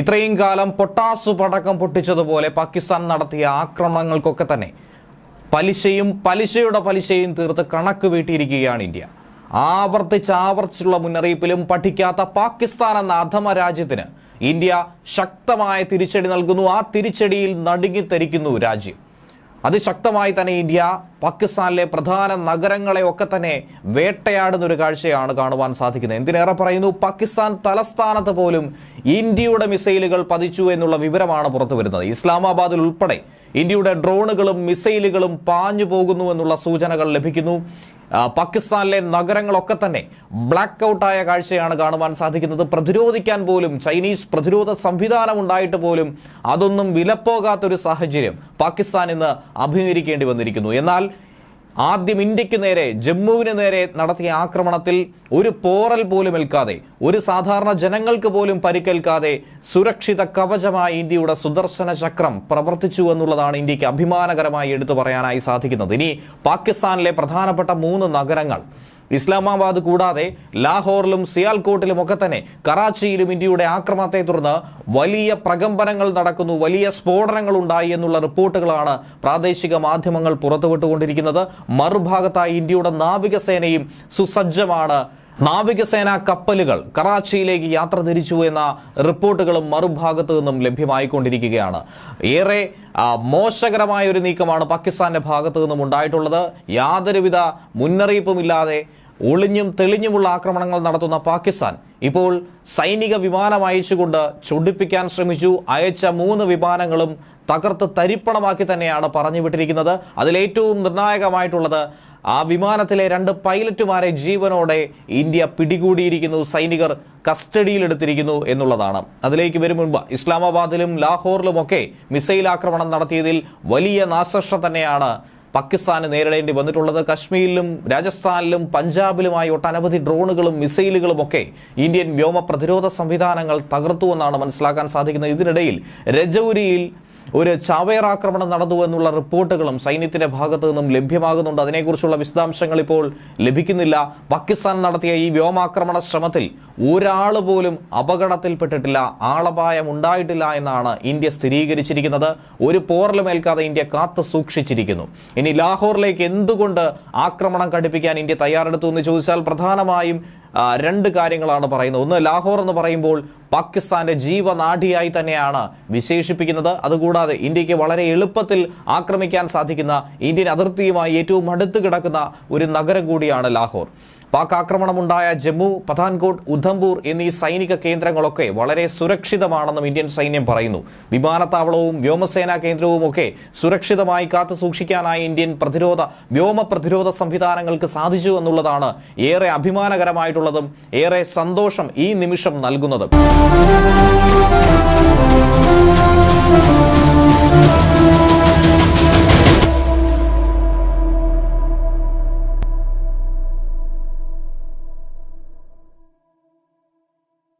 ഇത്രയും കാലം പൊട്ടാസ് പടക്കം പൊട്ടിച്ചതുപോലെ പാകിസ്ഥാൻ നടത്തിയ ആക്രമണങ്ങൾക്കൊക്കെ തന്നെ പലിശയും പലിശയുടെ പലിശയും തീർത്ത് കണക്ക് വീട്ടിയിരിക്കുകയാണ് ഇന്ത്യ. ആവർത്തിച്ച് ആവർത്തിച്ചുള്ള മുന്നറിയിപ്പിലും പഠിക്കാത്ത പാകിസ്ഥാൻ എന്ന അധമ രാജ്യത്തിന് ഇന്ത്യ ശക്തമായ തിരിച്ചടി നൽകുന്നു. ആ തിരിച്ചടിയിൽ നടുങ്ങിത്തരിക്കുന്നു രാജ്യം. അതിശക്തമായി തന്നെ ഇന്ത്യ പാകിസ്ഥാനിലെ പ്രധാന നഗരങ്ങളെ ഒക്കെ തന്നെ വേട്ടയാടുന്ന ഒരു കാഴ്ചയാണ് കാണുവാൻ സാധിക്കുന്നത്. എന്തിനേറെ പറയുന്നു? പാകിസ്ഥാൻ തലസ്ഥാനത്ത് പോലും ഇന്ത്യയുടെ മിസൈലുകൾ പതിച്ചു എന്നുള്ള വിവരമാണ് പുറത്തു വരുന്നത്. ഇസ്ലാമാബാദിൽ ഉൾപ്പെടെ ഇന്ത്യയുടെ ഡ്രോണുകളും മിസൈലുകളും പാഞ്ഞു പോകുന്നു എന്നുള്ള സൂചനകൾ ലഭിക്കുന്നു. പാകിസ്ഥാനിലെ നഗരങ്ങളൊക്കെ തന്നെ ബ്ലാക്ക് ഔട്ടായ കാഴ്ചയാണ് കാണുവാൻ സാധിക്കുന്നത്. പ്രതിരോധിക്കാൻ പോലും ചൈനീസ് പ്രതിരോധ സംവിധാനം ഉണ്ടായിട്ട് പോലും അതൊന്നും വിലപ്പോകാത്തൊരു സാഹചര്യം പാകിസ്ഥാൻ ഇന്ന് അഭിമുഖീകരിക്കേണ്ടി വന്നിരിക്കുന്നു. എന്നാൽ ആദ്യം ഇന്ത്യയ്ക്ക് നേരെ ജമ്മുവിന് നേരെ നടത്തിയ ആക്രമണത്തിൽ ഒരു പോറൽ പോലും ഏൽക്കാതെ ഒരു സാധാരണ ജനങ്ങൾക്ക് പോലും പരിക്കേൽക്കാതെ സുരക്ഷിത കവചമായി ഇന്ത്യയുടെ സുദർശന ചക്രം പ്രവർത്തിച്ചു എന്നുള്ളതാണ് ഇന്ത്യയ്ക്ക് അഭിമാനകരമായി എടുത്തു പറയാനായി സാധിക്കുന്നത്. ഇനി പാകിസ്ഥാനിലെ പ്രധാനപ്പെട്ട മൂന്ന് നഗരങ്ങൾ ഇസ്ലാമാബാദ് കൂടാതെ ലാഹോറിലും സിയാൽകോട്ടിലും ഒക്കെ തന്നെ കറാച്ചിയിലും ഇന്ത്യയുടെ ആക്രമണത്തെ തുടർന്ന് വലിയ പ്രകമ്പനങ്ങൾ നടക്കുന്നു വലിയ സ്ഫോടനങ്ങൾ ഉണ്ടായി എന്നുള്ള റിപ്പോർട്ടുകളാണ് പ്രാദേശിക മാധ്യമങ്ങൾ പുറത്തുവിട്ടുകൊണ്ടിരിക്കുന്നത്. മറുഭാഗത്തായി ഇന്ത്യയുടെ നാവികസേനയും സുസജ്ജമാണ്. നാവികസേനാ കപ്പലുകൾ കറാച്ചിയിലേക്ക് യാത്ര തിരിച്ചു എന്ന റിപ്പോർട്ടുകളും മറുഭാഗത്തു നിന്നും ലഭ്യമായിക്കൊണ്ടിരിക്കുകയാണ്. ഏറെ മോശകരമായ ഒരു നീക്കമാണ് പാകിസ്ഥാന്റെ ഭാഗത്തു നിന്നും ഉണ്ടായിട്ടുള്ളത്. യാതൊരുവിധ മുന്നറിയിപ്പുമില്ലാതെ ഒളിഞ്ഞും തെളിഞ്ഞുമുള്ള ആക്രമണങ്ങൾ നടത്തുന്ന പാകിസ്ഥാൻ ഇപ്പോൾ സൈനിക വിമാനം അയച്ചുകൊണ്ട് ചൊടിപ്പിക്കാൻ ശ്രമിച്ചു. അയച്ച മൂന്ന് വിമാനങ്ങളും തകർത്ത് തരിപ്പണമാക്കി തന്നെയാണ് പറഞ്ഞു വിട്ടിരിക്കുന്നത്. അതിലേറ്റവും നിർണായകമായിട്ടുള്ളത് ആ വിമാനത്തിലെ രണ്ട് പൈലറ്റുമാരെ ജീവനോടെ ഇന്ത്യ പിടികൂടിയിരിക്കുന്നു. സൈനികർ കസ്റ്റഡിയിലെടുത്തിരിക്കുന്നു എന്നുള്ളതാണ്. അതിലേക്ക് വരും മുൻപ് ഇസ്ലാമാബാദിലും ലാഹോറിലുമൊക്കെ മിസൈൽ ആക്രമണം നടത്തിയതിൽ വലിയ നാശനഷ്ടം തന്നെയാണ് പാകിസ്ഥാന് നേരിടേണ്ടി വന്നിട്ടുള്ളത് കശ്മീരിലും രാജസ്ഥാനിലും പഞ്ചാബിലുമായി ഒട്ടനവധി ഡ്രോണുകളും മിസൈലുകളും ഒക്കെ ഇന്ത്യൻ വ്യോമ പ്രതിരോധ സംവിധാനങ്ങൾ തകർത്തു എന്നാണ് മനസ്സിലാക്കാൻ സാധിക്കുന്നത്. ഇതിനിടയിൽ രജൌരിയിൽ ഒരു ചാവേർ ആക്രമണം നടന്നു എന്നുള്ള റിപ്പോർട്ടുകളും സൈന്യത്തിന്റെ ഭാഗത്തു നിന്നും ലഭ്യമാകുന്നുണ്ട്. അതിനെക്കുറിച്ചുള്ള വിശദാംശങ്ങൾ ഇപ്പോൾ ലഭിക്കുന്നില്ല. പാകിസ്ഥാൻ നടത്തിയ ഈ വ്യോമാക്രമണ ശ്രമത്തിൽ ഒരാൾ പോലും അപകടത്തിൽപ്പെട്ടിട്ടില്ല ആളപായം ഉണ്ടായിട്ടില്ല എന്നാണ് ഇന്ത്യ സ്ഥിരീകരിച്ചിരിക്കുന്നത്. ഒരു പോറലുമേൽക്കാതെ ഇന്ത്യ കാത്തു സൂക്ഷിച്ചിരിക്കുന്നു. ഇനി ലാഹോറിലേക്ക് എന്തുകൊണ്ട് ആക്രമണം കടുപ്പിക്കാൻ ഇന്ത്യ തയ്യാറെടുത്തു എന്ന് ചോദിച്ചാൽ പ്രധാനമായും രണ്ട് കാര്യങ്ങളാണ് പറയുന്നത്. ഒന്ന് ലാഹോർ എന്ന് പറയുമ്പോൾ പാകിസ്ഥാന്റെ ജീവനാഡിയായി തന്നെയാണ് വിശേഷിപ്പിക്കുന്നത്. അതുകൂടാതെ ഇന്ത്യയ്ക്ക് വളരെ എളുപ്പത്തിൽ ആക്രമിക്കാൻ സാധിക്കുന്ന ഇന്ത്യൻ അതിർത്തിയുമായി ഏറ്റവും അടുത്ത് കിടക്കുന്ന ഒരു നഗരം കൂടിയാണ് ലാഹോർ. പാക് ആക്രമണമുണ്ടായ ജമ്മു പഥാൻകോട്ട് ഉധംപൂർ എന്നീ സൈനിക കേന്ദ്രങ്ങളൊക്കെ വളരെ സുരക്ഷിതമാണെന്നും ഇന്ത്യൻ സൈന്യം പറയുന്നു. വിമാനത്താവളവും വ്യോമസേനാ കേന്ദ്രവും ഒക്കെ സുരക്ഷിതമായി കാത്തു സൂക്ഷിക്കാനായി ഇന്ത്യൻ പ്രതിരോധ വ്യോമ പ്രതിരോധ സംവിധാനങ്ങൾക്ക് സാധിച്ചു എന്നുള്ളതാണ് ഏറെ അഭിമാനകരമായിട്ടുള്ളതും ഏറെ സന്തോഷം ഈ നിമിഷം നൽകുന്നതും.